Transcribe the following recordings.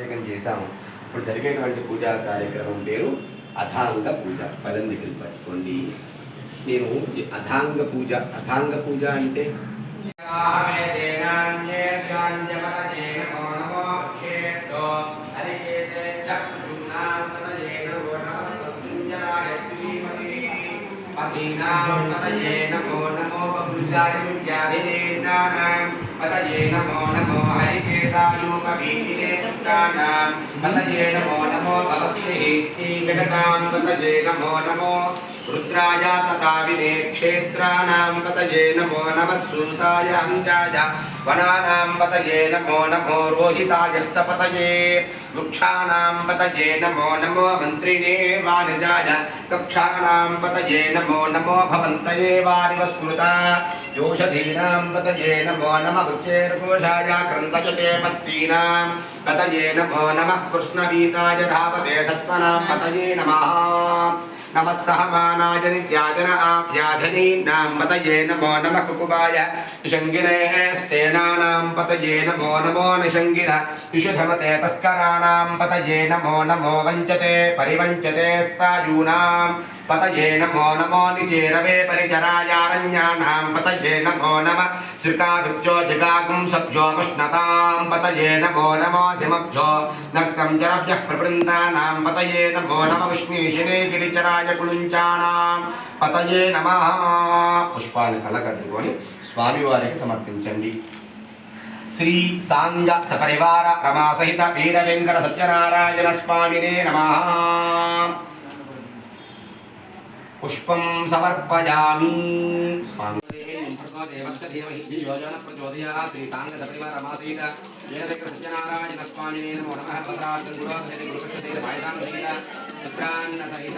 అభిషేకం చేశాము ఇప్పుడు జరిగేటువంటి పూజా కార్యక్రమం పేరు అథాంగ పూజ పదం దగ్గరికి పట్టుకోండి నేను ఈ అథాంగ పూజ అథాంగ పూజ అంటే పతయే నమో నమో బహుజాయ విద్యాధినేనానాం పతయే నమో నమో హరికేశాయూపవీతినే పుష్టానాం పతయే నమో నమో భవస్యహేత్తి విగతాం పతయే నమో నమో రుద్రాయ తథా వినే క్షేత్రాణాం పతయే నమో నమః సూతాయ అంజాయ వనానాం పతయే నమో నమో రోహితాయస్తపతయే వృక్షాణాం పతయే నమో నమో మంత్రిణే వానిజాయ కక్షాణాం పతయే నమో నమో భవంతయే వారివస్కృత యోషధీనాం పతయే నమో నమ ఉచ్చేర్ఘోషాయ క్రందయతే పత్తీనాం పతయే నమో నమః కృష్ణవీతాయ ధావతే సత్వనాం పతయే నమః నమः సహమానాయ నిత్యాజన ఆభ్యాధనీనాం పతయే నమో నమ కుకుబాయ శంగినే స్తేనానాం పతయే నమో నమో నిశంగిర విశుధమతే తస్కరాణాం పతయే నమో పతయే నమో నమో నిచేరవే పరిచరాయారణ్యానాం పతయే నమో నమ శ్రికాభిక్షోధికాగుం సభ్యోముష్ణతాం పతయే నమో నమో సిమభ్యో నక్తం జరభ్యః ప్రవృందానాం పతయే నమో నమ విష్ణీషినే గిరిచరాయ కులుంచానాం పతయే నమ పుష్పాన్ని కళ్ళకద్దుకొని స్వామివారికి సమర్పించండి శ్రీ సాంగ సపరివార రమాసహిత వీర వెంకట సత్యనారాయణ స్వామినే నమః పుష్పం సమర్పయామి. స్వామి. సత్యనారాయణ స్వామి నమో నమ భద్రార్థం గురోధరి గురుకృష్ణ సత్యాన్న సహిత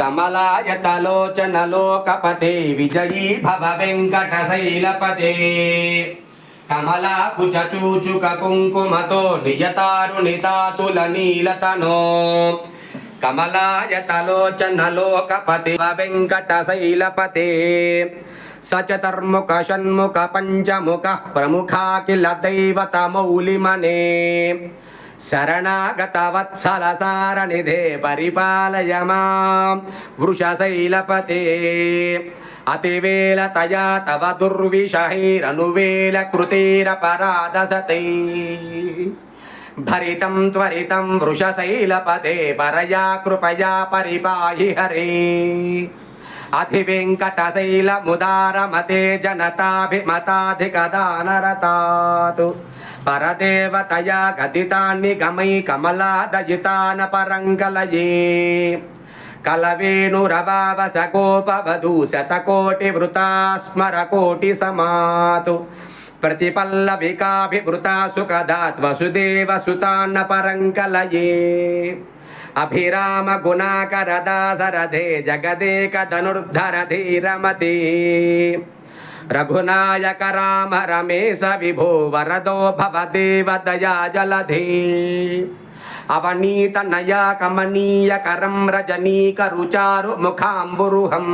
ముక్తాచూల కమలాయతలోచన లోకపతే విజయీ భవ వెంకట శైలపతే కమలాకుచూచుక కుంకుమతో నియతారుణితాతుల నీలతనో కమలాయతలోచన లోకపతి వెంకట శైలపతే సచతర్ముఖ షణ్ముఖ పంచముఖ ప్రముఖాఖిల దైవత మౌలిమనే శరణాగత సారణిధే పరిపాలయ మాం వృషశైలపతే అతివేల తయా తవ దుర్విషహైరనువేల కృతేరపరాధసతై భరితం త్వరితం వృషశైలపదే పరయా కృపయా పరిపాహి హరే అధివెంకటశైలముదారమతే జనతాభిమతాధికదానరతాతు పరదేవతయా గదితాన్ని గమై కమలాదయితాన పరంగలయే. కలవేణురవావస గోపవధూ శతకోటి వృతా స్మర కోటి సమాతు. ప్రతిపల్లవికాభివృతా సుఖదాత్ వసుదేవ సుతాన్న పరంకలయే అభిరామ గుణాకర రఘునాయక రామ రమేశ విభో వరదో భవదేవ దయా జలధే అవనీత నయా కమనీయ కరం రజనీక రుచారు ముఖాంబురుహం.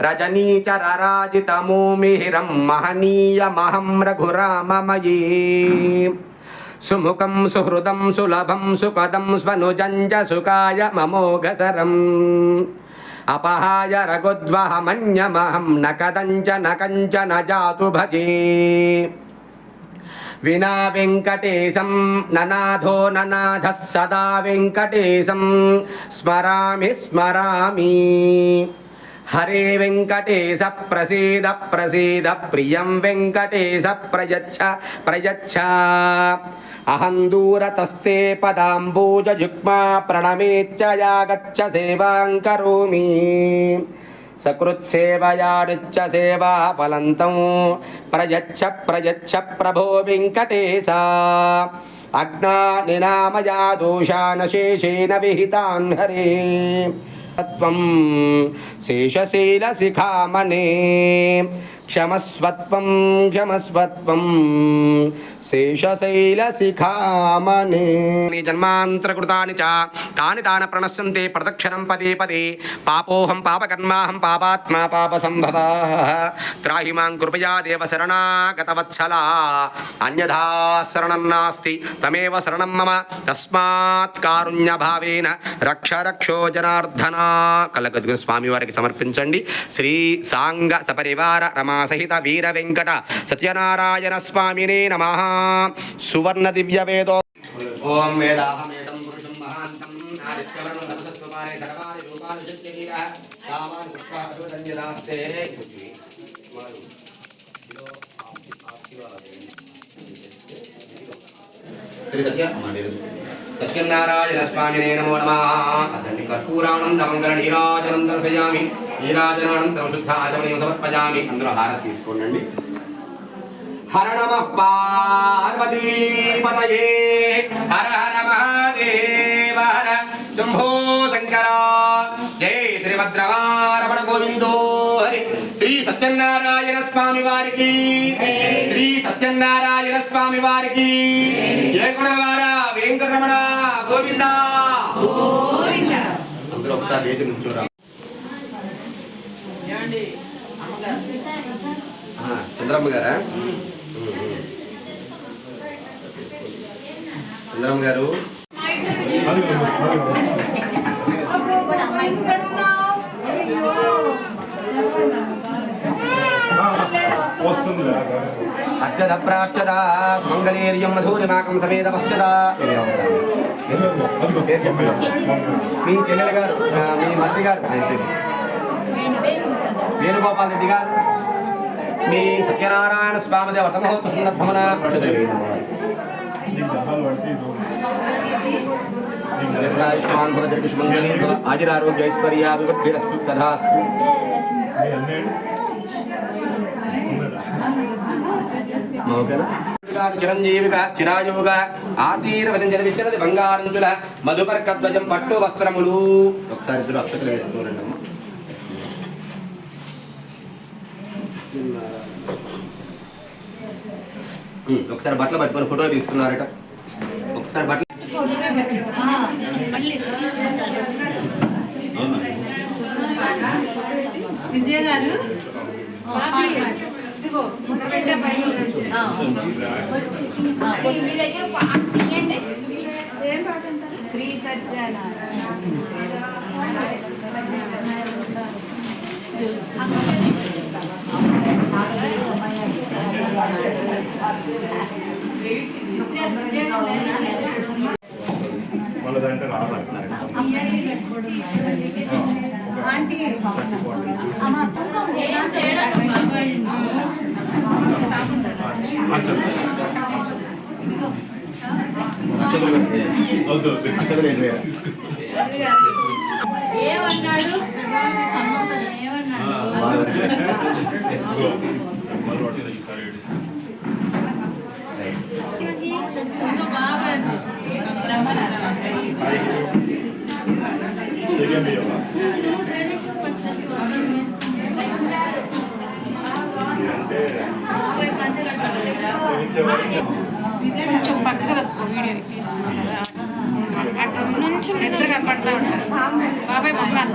రజనీచరరాజితమోమిహిరం మహనీయమహం రఘురామమయీ. సుముఖం సుహృదం సులభం సుఖదం స్వనుజం సుఖాయ మమోఘసరం. అపహాయ రఘుద్వహమన్యమహం న కదంచన కంచన జాతు భజే. వినా వెంకటేశం ననాథో ననాథ సదా వెంకటేశం స్మరామి స్మరామి. హరే వెంకటేశ ప్రసీద ప్రసీద ప్రియం వెంకటేశ ప్రయచ్చ ప్రయచ్చ. అహం దూరతస్తే పదాంబూజయుగ్మా ప్రణమేత్య యాగచ్చ సేవాం కరోమి. సకృత్సేవయాడుచ్చ సేవా ఫలంతం. ప్రయచ్చ ప్రయచ్చ ప్రభో వెంకటేశ. అజ్ఞానినామయా దోషానశేషేణ విహితాన్ హరే. శేషశీలశిఖామణే క్షమస్వత్వం క్షమస్వత్వం. శేషశైలశిఖామణే. జన్మాంతరకృతాని చ తాని తాన ప్రణశ్యంతే ప్రదక్షిణం పదే పదే. పాపోహం పాపకర్మాహం పాపాత్మా పాపసంభవ. త్రాహి మాం కృపయా దేవ శరణాగతవత్సలా. అన్యథా శరణం నాస్తి తమేవ శరణం మమ. తస్మాత్ కారుణ్యభావేన రక్ష రక్షో జనార్దన. కళ్ళకద్దుకుని స్వామివారికి సమర్పించండి. శ్రీ సాంగ సపరివార రమా సహిత వీర వెంకట సత్యనారాయణ స్వామినే నమ. సువర్ణ దివ్య వేదో ఓం వేదాహమేదం పురుషం మహాంతం ఆదిత్యవరం సర్వాణి రూపాలు సత్యనారాయణ స్వామినే నమో నమ. కర్పూరానందమంగళ నీరాజనం దర్శయామి నీరాజనానంతరం శుద్ధ ఆచమనీయం సమర్పయామి. అందరూ హారతి తీసుకోండి హర నమ పార్వతీపతయే హర హర మహాదేవ హర శంభో శంకర. జై శ్రీభద్రమారమణ గోవిందో హరి. శ్రీ సత్యనారాయణ స్వామి వారికి. శ్రీ సత్యనారాయణ స్వామి వారికి. గుణవాడ వెంకటరమణ గోవింద. అందరూ ఒకసారి వేది నుంచోరా. ఆ, చంద్రమ్మ గారా? చంద్రమ్మ గారు? అర్చద ప్రార్చద మంగళేర్యం మధురిమాకం సమేత పశ్చద. మీ చెల్లెలు గారు మీ మల్లి గారు. వేణుగోపాల్ రెడ్డి గారు. మీ సత్యనారాయణ స్వామి దేవ వర్తమహోత్సవ సందర్భమున అక్షతలు వేయండి. దీర్ఘాయుష్మాన్ ఆజిరారోగ్య ఐశ్వర్యాభివృద్ధిరస్తు తథాస్తు. ఓకేనా? చిరంజీవిగా ఆశీర్వదించిన బంగారంజుల మధుపర్కధ్వజం పట్టు వస్త్రములు. ఒకసారి ఇద్దరు అక్షతలు వేస్తూనండి అమ్మ ఉమ్, ఒకసారి బట్టలు పట్టుకొని ఫోటో తీస్తున్నారట. ఒకసారి బట్టలు విజయ గారు శ్రీ సత్యనారాయణ. ఏమన్నాడు? ఏమన్నాడు? కొంచెం పక్కగా తప్పుకో వీడియో కదా. అక్కడ నుంచి నిద్ర కనపడతా ఉంటారు. బాబాయ్ మొదలు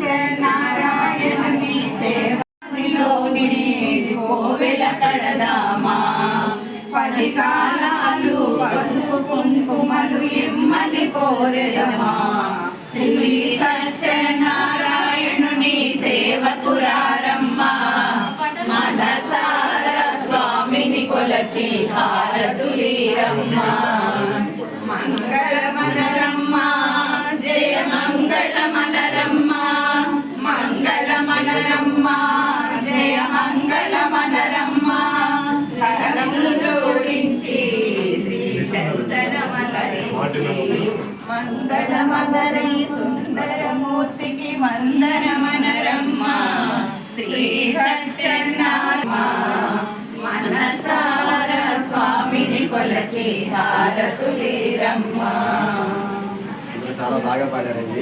కోరదమా శ్రీ సత్యనారాయణుని సేవకురారమ్మా స్వామిని కొలచి హారతులీరమ్మా. మంగళ మనరమ్మ జయ మంగళ మనరమ్మ మంగళ మనరమ్మ జయ మంగళ మనరమ్మ జోడించి శ్రీ చందన మలరించి మదరి సుందరమూర్తికి వందన మనరమ్మ శ్రీ మనసార స్వామిని కొలచి హారతులేరమ్మ చాలా బాగా పాడారండి.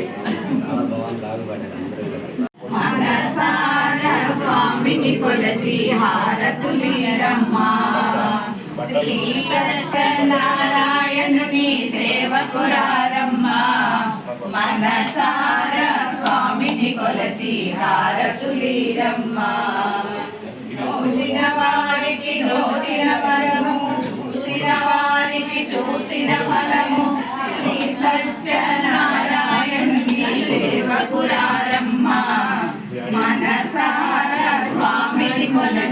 చాలా బాగుంది బాగా పాడారు అందరూ కూడా. మనసార స్వామిని కొలచి హారతులేరమ్మా శ్రీ సత్యనారాయణుని సేవకురారమ్మా మనసార స్వామిని కొలచి హారతులేరమ్మా. చూసిన వారికి దోచిన వరము చూసిన వారికి చూసిన ఫలము. శ్రీ సత్యనారాయణుని సేవకురారమ్మా. మనసార స్వామిని కొలచి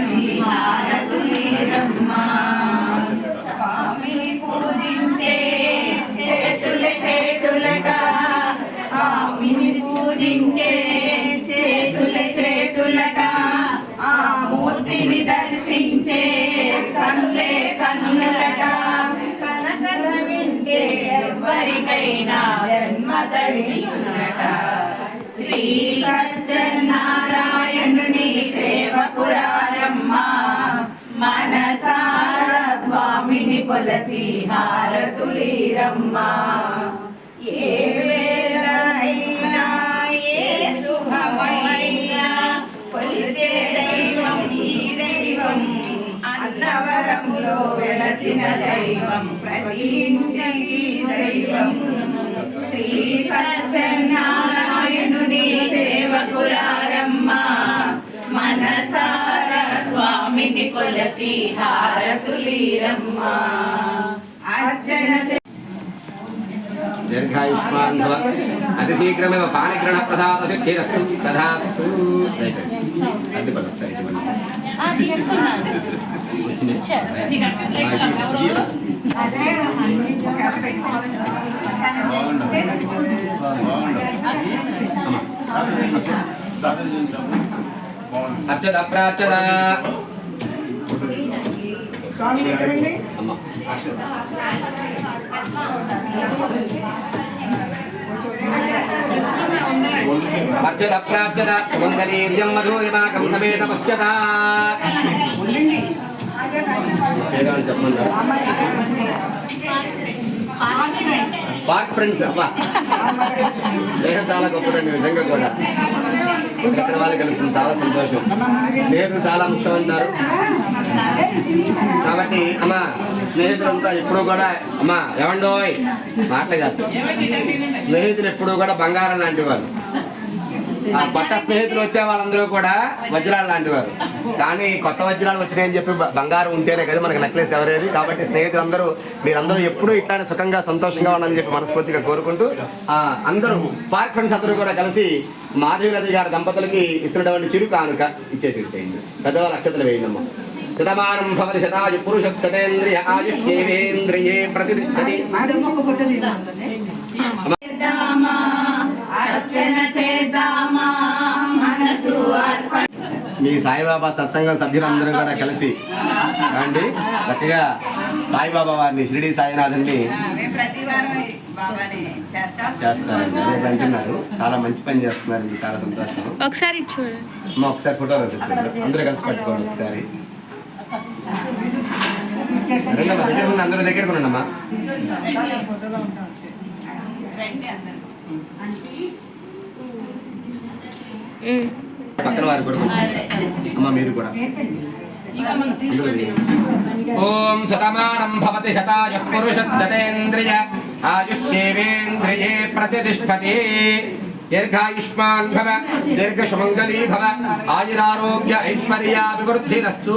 శ్రీ సత్యనారాయణుని సేవకురారమ్మ మనసార స్వామిని కొలచి హారతులీరమ్మా. ఏ వేళైనా ఏ శుభమైనా కొలిచే దైవం ఈ దైవం అన్నవరములో వెలసిన దైవం ప్రతి దైవం. సత్యనారాయణుని సేవకురారమ్మా. మనసార స్వామిని కొలచి హారతులీరమ్మా. అర్చన చే- దీర్ఘాయుష్మాన్ భవ అతి శీఘ్రమేవ పాణిగ్రహణ ప్రసాద సిద్ధిరస్తు తథాస్తు రైట్ అద్దె పద ఒకసారి ఇవ్వు, ఇవ్వు. అర్చద ప్రార్చద అమ్మ అర్చద ప్రార్చద సుమంగళీర్యం మధురిమాకం సమేత పశ్చత పేరు పార్క్ ఫ్రెండ్స్ అబ్బా. నేను చాలా గొప్పదండి నిజంగా కూడా. ఇక్కడ వాళ్ళు కలుపుతుంది చాలా సంతోషం. స్నేహితులు చాలా ముఖ్యం అన్నారు కాబట్టి అమ్మ స్నేహితులంతా ఎప్పుడు కూడా అమ్మ ఏమండోయ్? మాట కాదు. స్నేహితులు ఎప్పుడూ కూడా బంగారం లాంటి వాళ్ళు. కొత్త స్నేహితులు వచ్చే వాళ్ళందరూ కూడా వజ్రాలు లాంటి వారు కానీ కొత్త వజ్రాలు వచ్చినాయని చెప్పి బంగారం ఉంటేనే కదా మనకి నెక్లెస్ ఎవరేది. కాబట్టి స్నేహితులందరూ మీరందరూ ఎప్పుడూ ఇట్లానే సుఖంగా సంతోషంగా ఉండాలని చెప్పి మనస్ఫూర్తిగా కోరుకుంటూ అందరూ పార్క్ ఫ్రెండ్స్ అందరూ కూడా కలిసి మాధవీరథి గారి దంపతులకి ఇస్తున్నటువంటి చిరు కానుక ఇచ్చేసేసేయండి. పెద్దవాళ్ళ అక్షతలు వేయండమ్మా. శతమానం భవతి శతాయు పురుష శతేంద్రియ ఆయుష్యేంద్రియే ప్రతిష్టతి మీ సాయిబాబా సత్సంగం సభ్యులందరూ కూడా కలిసి. అండి చక్కగా సాయిబాబా వారిని షిరిడి సాయినాథుని చేస్తారండి. అదే అంటున్నారు. చాలా మంచి పని చేస్తున్నారు చాలా సంతోషం. ఒకసారి చూడండి. ఒకసారి ఫోటో చూడండి అందరూ కలిసి పట్టుకోండి ఒకసారి. రండమ్మా దగ్గర ఉన్న అందరూ దగ్గర ఉన్నామ్మా పక్కన వారు కూడా. అమ్మ మీరు కూడా. ఓం శతమానం భవతి శతాయ పురుష శతేంద్రియ ఆయుష్యేవేంద్రియే ప్రతిష్టతి దీర్ఘాయుష్మాన్ భవ దీర్ఘసుమంగళీ భవ ఆయురారోగ్య ఐశ్వర్యాభివృద్ధిరస్తు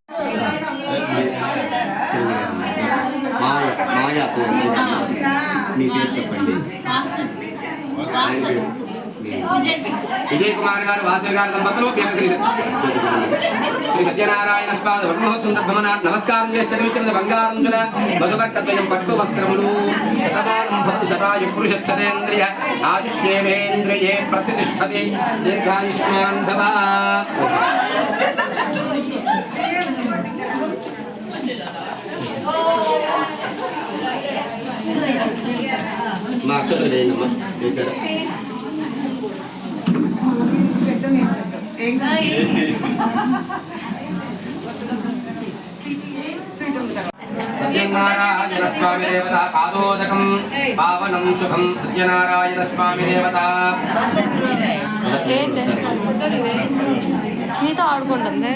పేరు చెప్పండి. విజయ్ కుమార్ గారు వాసవి గారు దంపతులు శ్రీ సత్యనారాయణ స్వామి బ్రహ్మోత్సవ నమస్కారం చేసి చదివించిన బంగారంజుల తుల పట్టు వస్త్రములు. శతమానం భవతి శతాయు పురుష సదేంద్రియ ఆయుష్యేంద్రియే ప్రతిష్టతి. దీర్ఘాయుష్మాన్ భవ మా అక్షతలు వేయండి అమ్మా వేశారా సత్యనారాయణ స్వామి దేవత పాదోదకం పావనం శుభం. సత్యనారాయణ స్వామి దేవత నీతో ఆడుకుంటుంది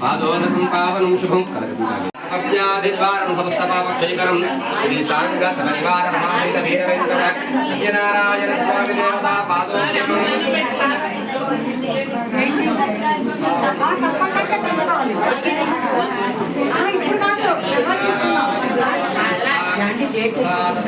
పాదోదకం పావనం శుభం కలకత్యాదిద్వారం సమస్త పాపక్షయకరం శ్రీ సాంగ సపరివార రమాదేవ వీర వెంకట సత్యనారాయణ స్వామి దేవత